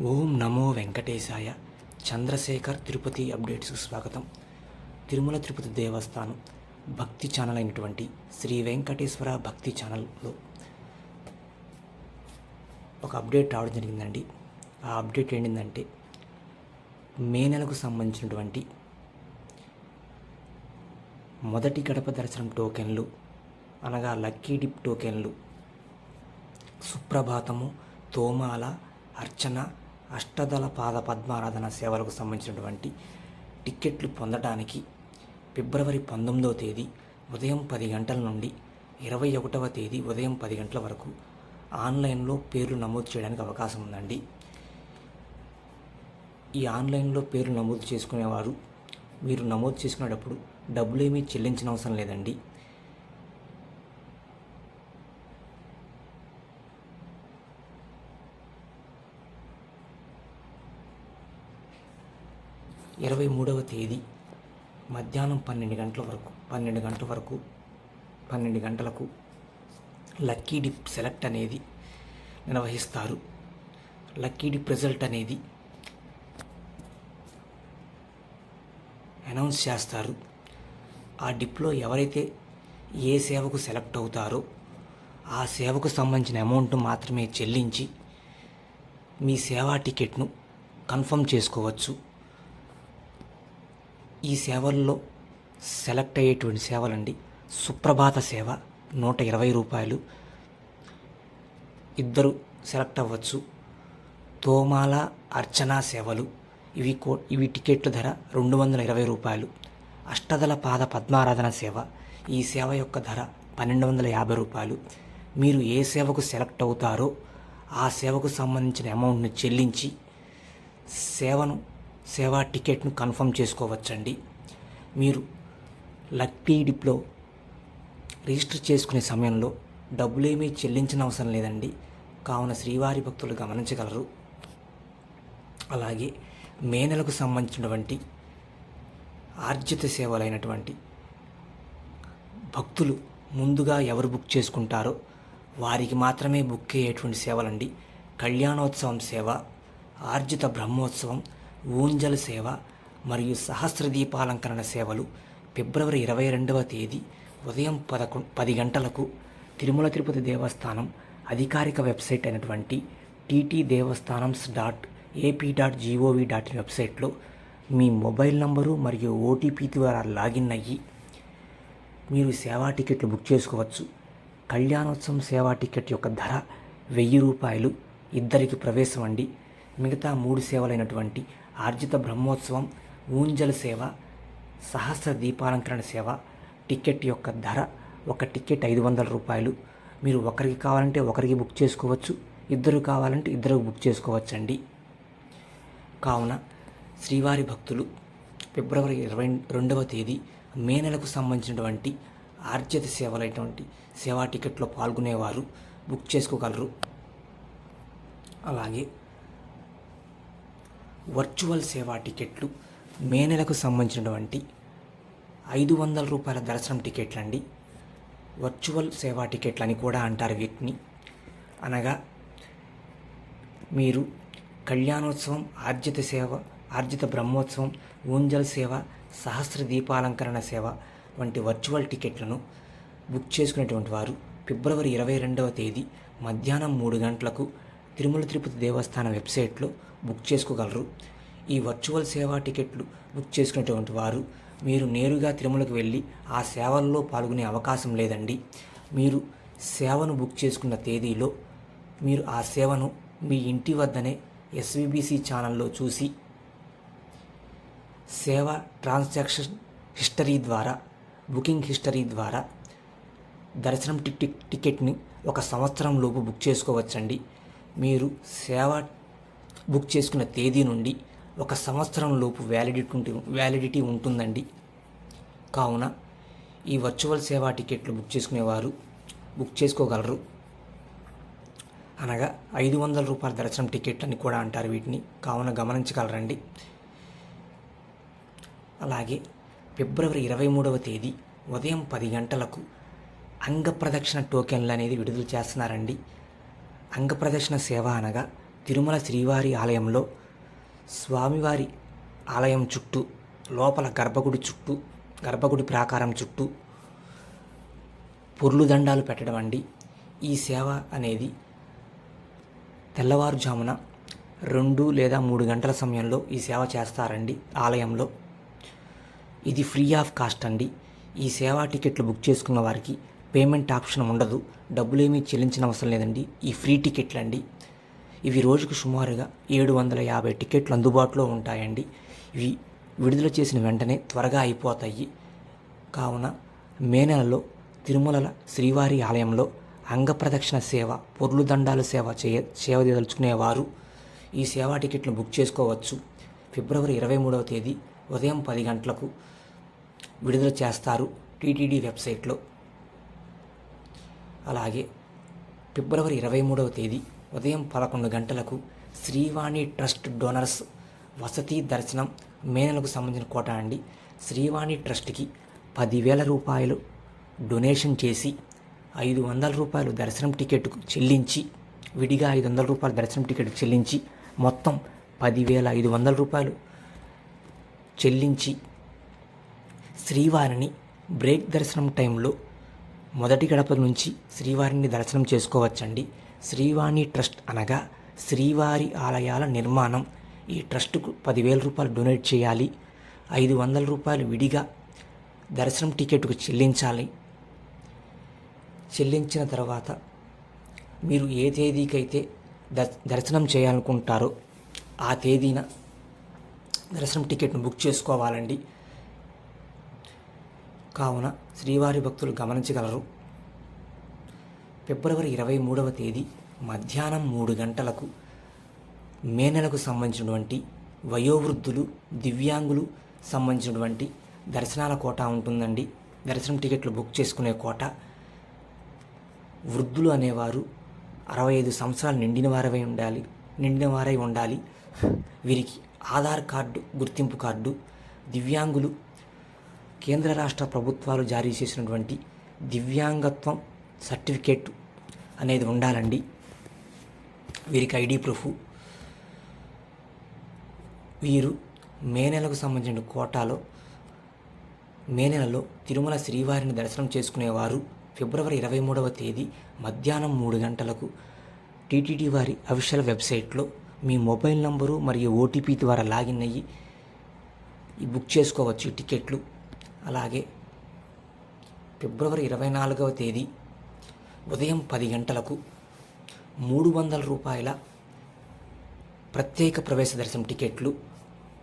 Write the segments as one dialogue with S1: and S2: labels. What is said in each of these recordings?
S1: ఓం నమో వెంకటేశాయ. చంద్రశేఖర్ తిరుపతి అప్డేట్స్కు స్వాగతం. తిరుమల తిరుపతి దేవస్థానం భక్తి ఛానల్ అయినటువంటి శ్రీ వెంకటేశ్వర భక్తి ఛానల్లో ఒక అప్డేట్ రావడం జరిగిందండి. ఆ అప్డేట్ ఏంటంటే మే నెలకు సంబంధించినటువంటి మొదటి గడప దర్శనం టోకెన్లు అనగా లక్కీ డిప్ టోకెన్లు సుప్రభాతము తోమాల అర్చన అష్టదళ పాద పద్మారాధన సేవలకు సంబంధించినటువంటి టిక్కెట్లు పొందడానికి ఫిబ్రవరి పంతొమ్మిదవ తేదీ ఉదయం పది గంటల నుండి ఇరవై ఒకటవ తేదీ ఉదయం పది గంటల వరకు ఆన్లైన్లో పేర్లు నమోదు చేయడానికి అవకాశం ఉందండి. ఈ ఆన్లైన్లో పేర్లు నమోదు చేసుకునేవారు మీరు నమోదు చేసుకునేటప్పుడు డబ్బులేమీ చెల్లించిన అవసరం లేదండి. ఇరవై మూడవ తేదీ మధ్యాహ్నం పన్నెండు గంటల వరకు పన్నెండు గంటల వరకు పన్నెండు గంటలకు లక్కీ డిప్ సెలెక్ట్ అనేది నిర్వహిస్తారు. లక్కీ డిప్ రిజల్ట్ అనేది అనౌన్స్ చేస్తారు. ఆ డిప్లో ఎవరైతే ఏ సేవకు సెలెక్ట్ అవుతారో ఆ సేవకు సంబంధించిన అమౌంట్ మాత్రమే చెల్లించి మీ సేవా టికెట్ను కన్ఫర్మ్ చేసుకోవచ్చు. ఈ సేవల్లో సెలెక్ట్ అయ్యేటువంటి సేవలండి. సుప్రభాత సేవ నూట ఇరవై రూపాయలు. ఇద్దరు సెలెక్ట్ అవ్వచ్చు. తోమాల అర్చనా సేవలు. ఇవి కో ఇవి టికెట్ల ధర రెండు వందల ఇరవై రూపాయలు. అష్టదల పాద పద్మారాధన సేవ. ఈ సేవ యొక్క ధర పన్నెండు వందల యాభై రూపాయలు. మీరు ఏ సేవకు సెలెక్ట్ అవుతారో ఆ సేవకు సంబంధించిన అమౌంట్ని చెల్లించి సేవను సేవా టికెట్ను కన్ఫర్మ్ చేసుకోవచ్చండి. మీరు లక్కీ డిప్లో రిజిస్టర్ చేసుకునే సమయంలో డబ్బులేమీ చెల్లించిన అవసరం లేదండి. కావున శ్రీవారి భక్తులు గమనించగలరు. అలాగే మే నెలకు సంబంధించినటువంటి ఆర్జిత సేవలైనటువంటి భక్తులు ముందుగా ఎవరు బుక్ చేసుకుంటారో వారికి మాత్రమే బుక్ అయ్యేటువంటి సేవలండి. కళ్యాణోత్సవం సేవ ఆర్జిత బ్రహ్మోత్సవం ఊంజల సేవ మరియు సహస్ర దీపాలంకరణ సేవలు ఫిబ్రవరి ఇరవై రెండవ తేదీ ఉదయం పదకొ పది గంటలకు తిరుమల తిరుపతి దేవస్థానం అధికారిక వెబ్సైట్ అయినటువంటి TT devasthanams dot AP dot G O V dot in వెబ్సైట్లో మీ మొబైల్ నంబరు మరియు ఓటీపీ ద్వారా లాగిన్ అయ్యి మీరు సేవా టికెట్లు బుక్ చేసుకోవచ్చు. కళ్యాణోత్సవం సేవా టికెట్ యొక్క ధర వెయ్యి రూపాయలు. ఇద్దరికి ప్రవేశం అండి. మిగతా మూడు సేవలైనటువంటి ఆర్జిత బ్రహ్మోత్సవం ఊంజల సేవ సహస్ర దీపాలంకరణ సేవ టికెట్ యొక్క ధర ఒక టికెట్ ఐదు వందల రూపాయలు. మీరు ఒకరికి కావాలంటే ఒకరికి బుక్ చేసుకోవచ్చు. ఇద్దరు కావాలంటే ఇద్దరు బుక్ చేసుకోవచ్చండి. కావున శ్రీవారి భక్తులు ఫిబ్రవరి ఇరవై రెండవ తేదీ మే నెలకు సంబంధించినటువంటి ఆర్జిత సేవలైనటువంటి సేవా టికెట్లో పాల్గొనేవారు బుక్ చేసుకోగలరు. అలాగే వర్చువల్ సేవా టికెట్లు మే నెలకు సంబంధించినటువంటి ఐదు వందల రూపాయల దర్శనం టికెట్లు అండి వర్చువల్ సేవా టికెట్లు అని కూడా అంటారు వీటిని. అనగా మీరు కళ్యాణోత్సవం ఆర్జిత సేవ ఆర్జిత బ్రహ్మోత్సవం ఊంజల్ సేవ సహస్ర దీపాలంకరణ సేవ వంటి వర్చువల్ టికెట్లను బుక్ చేసుకునేటువంటి వారు ఫిబ్రవరి ఇరవై రెండవ తేదీ మధ్యాహ్నం మూడు గంటలకు తిరుమల తిరుపతి దేవస్థానం వెబ్సైట్లో బుక్ చేసుకోగలరు. ఈ వర్చువల్ సేవా టికెట్లు బుక్ చేసుకునేటువంటి వారు మీరు నేరుగా తిరుమలకు వెళ్ళి ఆ సేవల్లో పాల్గొనే అవకాశం లేదండి. మీరు సేవను బుక్ చేసుకున్న తేదీలో మీరు ఆ సేవను మీ ఇంటి వద్దనే ఎస్విబిసి ఛానల్లో చూసి సేవ ట్రాన్సాక్షన్ హిస్టరీ ద్వారా బుకింగ్ హిస్టరీ ద్వారా దర్శనం టికెట్ టికెట్ని ఒక సంవత్సరంలోపు బుక్ చేసుకోవచ్చండి. మీరు సేవ బుక్ చేసుకున్న తేదీ నుండి ఒక సంవత్సరం లోపు వ్యాలిడిటీ ఉంటు వ్యాలిడిటీ ఉంటుందండి. కావున ఈ వర్చువల్ సేవా టికెట్లు బుక్ చేసుకునేవారు బుక్ చేసుకోగలరు. అనగా ఐదు వందల రూపాయల దర్శనం టికెట్ అని కూడా అంటారు వీటిని. కావున గమనించగలరండి. అలాగే ఫిబ్రవరి ఇరవై మూడవ తేదీ ఉదయం పది గంటలకు అంగ ప్రదక్షిణ టోకెన్లు అనేది విడుదల చేస్తున్నారండి. అంగ సేవ అనగా తిరుమల శ్రీవారి ఆలయంలో స్వామివారి ఆలయం చుట్టూ లోపల గర్భగుడి చుట్టూ గర్భగుడి ప్రాకారం చుట్టూ పొర్లు దండాలు పెట్టడం అండి. ఈ సేవ అనేది తెల్లవారుజామున రెండు లేదా మూడు గంటల సమయంలో ఈ సేవ చేస్తారండి ఆలయంలో. ఇది ఫ్రీ ఆఫ్ కాస్ట్ అండి. ఈ సేవా టికెట్లు బుక్ చేసుకున్న వారికి పేమెంట్ ఆప్షన్ ఉండదు. డబ్బులేమీ చెల్లించిన అవసరం లేదండి. ఈ ఫ్రీ టికెట్లు అండి ఇవి రోజుకు సుమారుగా ఏడు వందల యాభై టికెట్లు అందుబాటులో ఉంటాయండి. ఇవి విడుదల చేసిన వెంటనే త్వరగా అయిపోతాయి. కావున మే నెలలో తిరుమల శ్రీవారి ఆలయంలో అంగప్రదక్షిణ సేవ పొర్లు దండాల సేవ చేయ సేవ దలుచుకునేవారు ఈ సేవా టికెట్లు బుక్ చేసుకోవచ్చు. ఫిబ్రవరి ఇరవై మూడవ తేదీ ఉదయం పది గంటలకు విడుదల చేస్తారు టీటీడీ వెబ్సైట్లో. అలాగే ఫిబ్రవరి ఇరవై మూడవ తేదీ ఉదయం పదకొండు గంటలకు శ్రీవాణి ట్రస్ట్ డోనర్స్ వసతి దర్శనం మేనలకు సంబంధించిన కోట అండి. శ్రీవాణి ట్రస్ట్కి పదివేల రూపాయలు డొనేషన్ చేసి ఐదు వందల రూపాయలు దర్శనం టికెట్కు చెల్లించి విడిగా ఐదు వందల రూపాయలు దర్శనం టికెట్ చెల్లించి మొత్తం పదివేల ఐదు వందల రూపాయలు చెల్లించి శ్రీవారిని బ్రేక్ దర్శనం టైంలో మొదటి గడప నుంచి శ్రీవారిని దర్శనం చేసుకోవచ్చండి. శ్రీవాణి ట్రస్ట్ అనగా శ్రీవారి ఆలయాల నిర్మాణం. ఈ ట్రస్టుకు పదివేల రూపాయలు డొనేట్ చేయాలి. ఐదు వందల రూపాయలు విడిగా దర్శనం టికెట్కు చెల్లించాలి. చెల్లించిన తర్వాత మీరు ఏ తేదీకైతే దర్ దర్శనం చేయాలనుకుంటారో ఆ తేదీన దర్శనం టికెట్ను బుక్ చేసుకోవాలండి. కావున శ్రీవారి భక్తులు గమనించగలరు. ఫిబ్రవరి ఇరవై మూడవ తేదీ మధ్యాహ్నం మూడు గంటలకు మే నెలకు సంబంధించినటువంటి వయోవృద్ధులు దివ్యాంగులు సంబంధించినటువంటి దర్శనాల కోట ఉంటుందండి. దర్శనం టికెట్లు బుక్ చేసుకునే కోట. వృద్ధులు అనేవారు అరవై ఐదు సంవత్సరాలు నిండిన వారై ఉండాలి నిండిన వారై ఉండాలి. వీరికి ఆధార్ కార్డు గుర్తింపు కార్డు దివ్యాంగులు కేంద్ర రాష్ట్ర ప్రభుత్వాలు జారీ చేసినటువంటి దివ్యాంగత్వం సర్టిఫికేట్ అనేది ఉండాలండి. వీరికి ఐడి ప్రూఫ్. వీరు మే నెలకు సంబంధించిన కోటాలో మే నెలలో తిరుమల శ్రీవారిని దర్శనం చేసుకునేవారు. ఫిబ్రవరి ఇరవై మూడవ తేదీ మధ్యాహ్నం మూడు గంటలకు టీటీడీ వారి అఫీషియల్ వెబ్సైట్లో మీ మొబైల్ నంబరు మరియు ఓటీపీ ద్వారా లాగిన్ అయ్యి బుక్ చేసుకోవచ్చు టికెట్లు అలాగే ఫిబ్రవరి ఇరవై నాలుగవ తేదీ ఉదయం పది గంటలకు మూడు వందల రూపాయల ప్రత్యేక ప్రవేశ దర్శనం టికెట్లు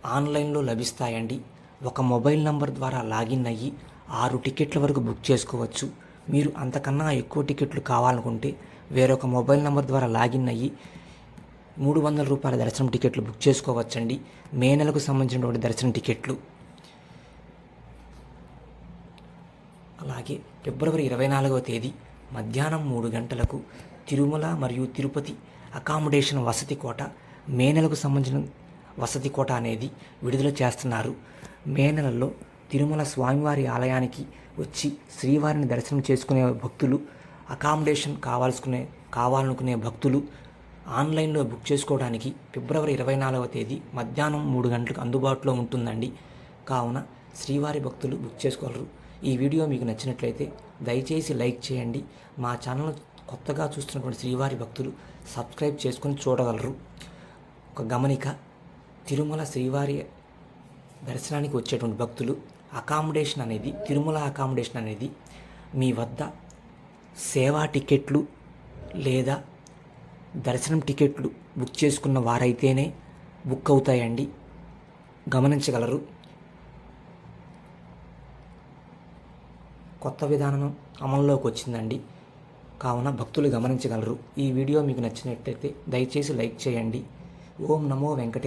S1: ఆన్లైన్లో లభిస్తాయండి. ఒక మొబైల్ నంబర్ ద్వారా లాగిన్ అయ్యి ఆరు టికెట్ల వరకు బుక్ చేసుకోవచ్చు. మీరు అంతకన్నా ఎక్కువ టికెట్లు కావాలనుకుంటే వేరొక మొబైల్ నంబర్ ద్వారా లాగిన్ అయ్యి మూడు వందల రూపాయల దర్శనం టికెట్లు బుక్ చేసుకోవచ్చండి. మే నెలకు సంబంధించినటువంటి దర్శనం టికెట్లు అలాగే ఫిబ్రవరి ఇరవై నాలుగవ తేదీ మధ్యాహ్నం మూడు గంటలకు తిరుమల మరియు తిరుపతి అకామిడేషన్ వసతి కోట మే నెలకు సంబంధించిన వసతి కోట అనేది విడుదల చేస్తున్నారు. మే నెలలో తిరుమల స్వామివారి ఆలయానికి వచ్చి శ్రీవారిని దర్శనం చేసుకునే భక్తులు అకామిడేషన్ కావాల్సుకునే కావాలనుకునే భక్తులు ఆన్లైన్లో బుక్ చేసుకోవడానికి ఫిబ్రవరి ఇరవై నాలుగవ తేదీ మధ్యాహ్నం మూడు గంటలకు అందుబాటులో ఉంటుందండి. కావున శ్రీవారి భక్తులు బుక్ చేసుకోగలరు. ఈ వీడియో మీకు నచ్చినట్లయితే దయచేసి లైక్ చేయండి. మా ఛానల్ కొత్తగా చూస్తున్నటువంటి శ్రీవారి భక్తులు సబ్స్క్రైబ్ చేసుకొని చూడగలరు. ఒక గమనిక తిరుమల శ్రీవారి దర్శనానికి వచ్చేటువంటి భక్తులు అకామిడేషన్ అనేది తిరుమల అకామిడేషన్ అనేది మీ వద్ద సేవా టికెట్లు లేదా దర్శనం టికెట్లు బుక్ చేసుకున్న వారైతేనే బుక్ అవుతాయండి. గమనించగలరు. కొత్త విధానం అమల్లోకి వచ్చిందండి. కావున భక్తులు గమనించగలరు. ఈ వీడియో మీకు నచ్చినట్లయితే దయచేసి లైక్ చేయండి. ఓం నమో వెంకటే